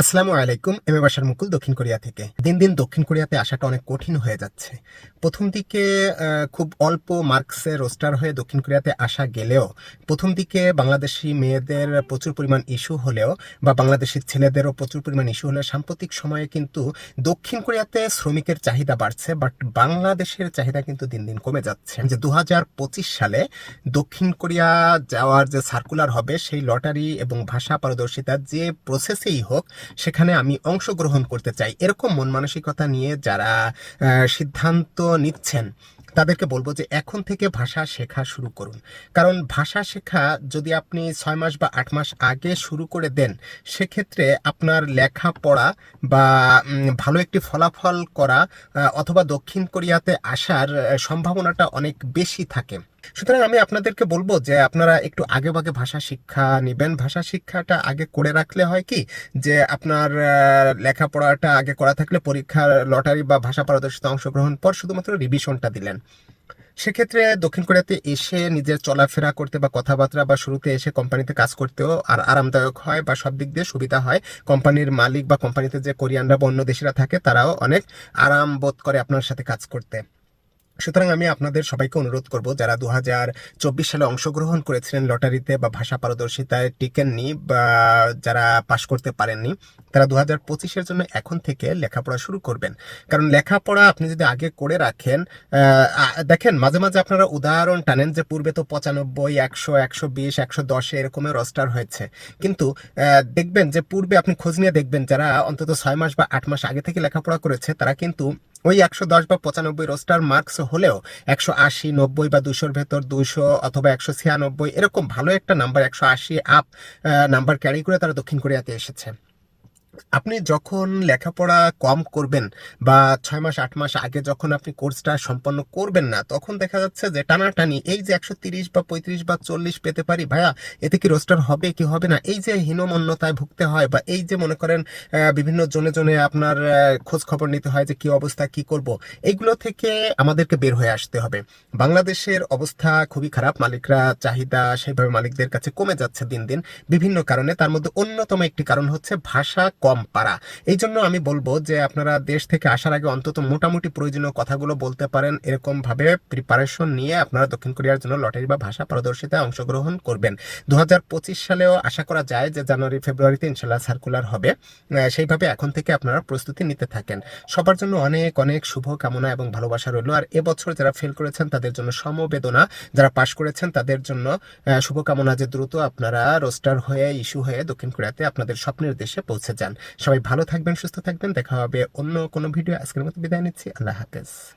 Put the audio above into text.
আসসালামু আলাইকুম, M A বাসার মুকুল, দক্ষিণ কোরিয়া থেকে। দিন দিন দক্ষিণ কোরিয়াতে আসাটা অনেক কঠিন হয়ে যাচ্ছে। প্রথম দিকে খুব অল্প মার্কসে রোস্টার হয়ে দক্ষিণ কোরিয়াতে আসা গেলেও, প্রথম দিকে বাংলাদেশি মেয়েদের প্রচুর পরিমাণ ইস্যু হলেও বা বাংলাদেশি ছেলেদেরও প্রচুর পরিমাণ ইস্যু হলেও সাম্প্রতিক সময়ে কিন্তু দক্ষিণ কোরিয়াতে শ্রমিকের চাহিদা বাড়ছে, বাট বাংলাদেশের চাহিদা কিন্তু দিন দিন কমে যাচ্ছে। যে দু হাজার পঁচিশ সালে দক্ষিণ কোরিয়া যাওয়ার যে সার্কুলার হবে, সেই লটারি এবং ভাষা পারদর্শিতার যে প্রসেসেই হোক সেখানে আমি অংশগ্রহণ করতে চাই। এরকম মন মানসিকতা নিয়ে যারা সিদ্ধান্ত নিচ্ছেন, তাদেরকে বলব যে এখন থেকে ভাষা শেখা শুরু করুন। কারণ ভাষা শেখা যদি আপনি ছয় মাস বা আট মাস আগে শুরু করে দেন, সেক্ষেত্রে আপনার লেখা পড়া বা ভালো একটি ফলাফল করা অথবা দক্ষিণ কোরিয়াতে আসার সম্ভাবনাটা অনেক বেশি থাকে। সুতরাং আমি আপনাদেরকে বলব যে আপনারা একটু আগে ভাগে ভাষা শিক্ষা নেবেন। ভাষা শিক্ষাটা আগে করে রাখলে হয় কি? যে আপনার লেখাপড়াটা আগে করা থাকলে পরীক্ষার লটারি বা ভাষা পারদর্শিতা অংশগ্রহণ পর শুধুমাত্র রিভিশনটা দিলেন। সেক্ষেত্রে দক্ষিণ কোরিয়াতে এসে নিজের চলাফেরা করতে বা কথাবার্তা বা শুরুতে এসে কোম্পানিতে কাজ করতেও আর আরামদায়ক হয় বা সব দিক দিয়ে সুবিধা হয়। কোম্পানির মালিক বা কোম্পানিতে যে কোরিয়ানরা বা অন্য দেশিরা থাকে, তারাও অনেক আরাম বোধ করে আপনার সাথে কাজ করতে। সুতরাং আমি আপনাদের সবাইকে অনুরোধ করব, যারা দু হাজার চব্বিশ সালে অংশগ্রহণ করেছিলেন লটারিতে বা ভাষা পারদর্শিতায় টিকেননি বা যারা পাশ করতে পারেননি তারা দু হাজার পঁচিশের জন্য এখন থেকে লেখাপড়া শুরু করবেন। কারণ লেখাপড়া আপনি যদি আগে করে রাখেন দেখেন মাঝে মাঝে আপনারা উদাহরণ টানেন যে পূর্বে তো পঁচানব্বই, একশো একশো বিশ, একশো দশে এরকমের রস্টার হয়েছে। কিন্তু দেখবেন যে পূর্বে আপনি খোঁজ নিয়ে দেখবেন যারা অন্তত ছয় মাস বা আট মাস আগে থেকে লেখাপড়া করেছে, তারা কিন্তু ওই একশো দশ বা পঁচানব্বই রোস্টার মার্কস হলেও একশো আশি, নব্বই বা দুশোর ভেতর দুশো অথবা একশো ছিয়ানব্বই এরকম ভালো একটা নাম্বার একশো আশি আপ নাম্বার ক্যারি করে তারা দক্ষিণ কোরিয়াতে এসেছে। আপনি যখন লেখাপড়া কম করবেন বা ছয় মাস, আট মাস আগে যখন আপনি কোর্সটা সম্পন্ন করবেন না, তখন দেখা যাচ্ছে যে টানাটানি, এই যে একশো তিরিশ বা পঁয়ত্রিশ বা চল্লিশ পেতে পারি, ভাইয়া, এতে কি রোস্টার হবে কি হবে না? এই যে হীনমন্যতায় ভুগতে হয় বা এই যে মনে করেন বিভিন্ন জনে জনে আপনার খোঁজ খবর নিতে হয় যে কি অবস্থা, কি করব এইগুলো থেকে আমাদেরকে বের হয়ে আসতে হবে। বাংলাদেশের অবস্থা খুবই খারাপ, মালিকরা চাহিদা সেভাবে মালিকদের কাছে কমে যাচ্ছে দিন দিন, বিভিন্ন কারণে। তার মধ্যে অন্যতম একটি কারণ হচ্ছে ভাষা কম পারা। এই জন্য আমি বলব যে আপনারা দেশ থেকে আসার আগে অন্তত মোটামুটি প্রয়োজনীয় কথাগুলো বলতে পারেন এরকম ভাবে প্রিপারেশন নিয়ে আপনারা দক্ষিণ কোরিয়ার জন্য লটারি বা ভাষা পারদর্শিতায় অংশগ্রহণ করবেন। দু হাজার পঁচিশ সালেও আশা করা যায় যে জানুয়ারি, ফেব্রুয়ারিতে ইনশাল্লাহ সার্কুলার হবে। সেইভাবে এখন থেকে আপনারা প্রস্তুতি নিতে থাকেন। সবার জন্য অনেক অনেক শুভ কামনা এবং ভালোবাসা রইল। আর এবছর যারা ফেল করেছেন, তাদের জন্য সমবেদনা। যারা পাশ করেছেন, তাদের জন্য শুভকামনা যে দ্রুত আপনারা রোস্টার হয়ে ইস্যু হয়ে দক্ষিণ কোরিয়াতে আপনাদের স্বপ্নের দেশে পৌঁছে যান। সবাই ভালো থাকবেন, সুস্থ থাকবেন। দেখা হবে অন্য কোনো ভিডিও। আজকের মতো বিদায় নিচ্ছি। আল্লাহ হাফেজ।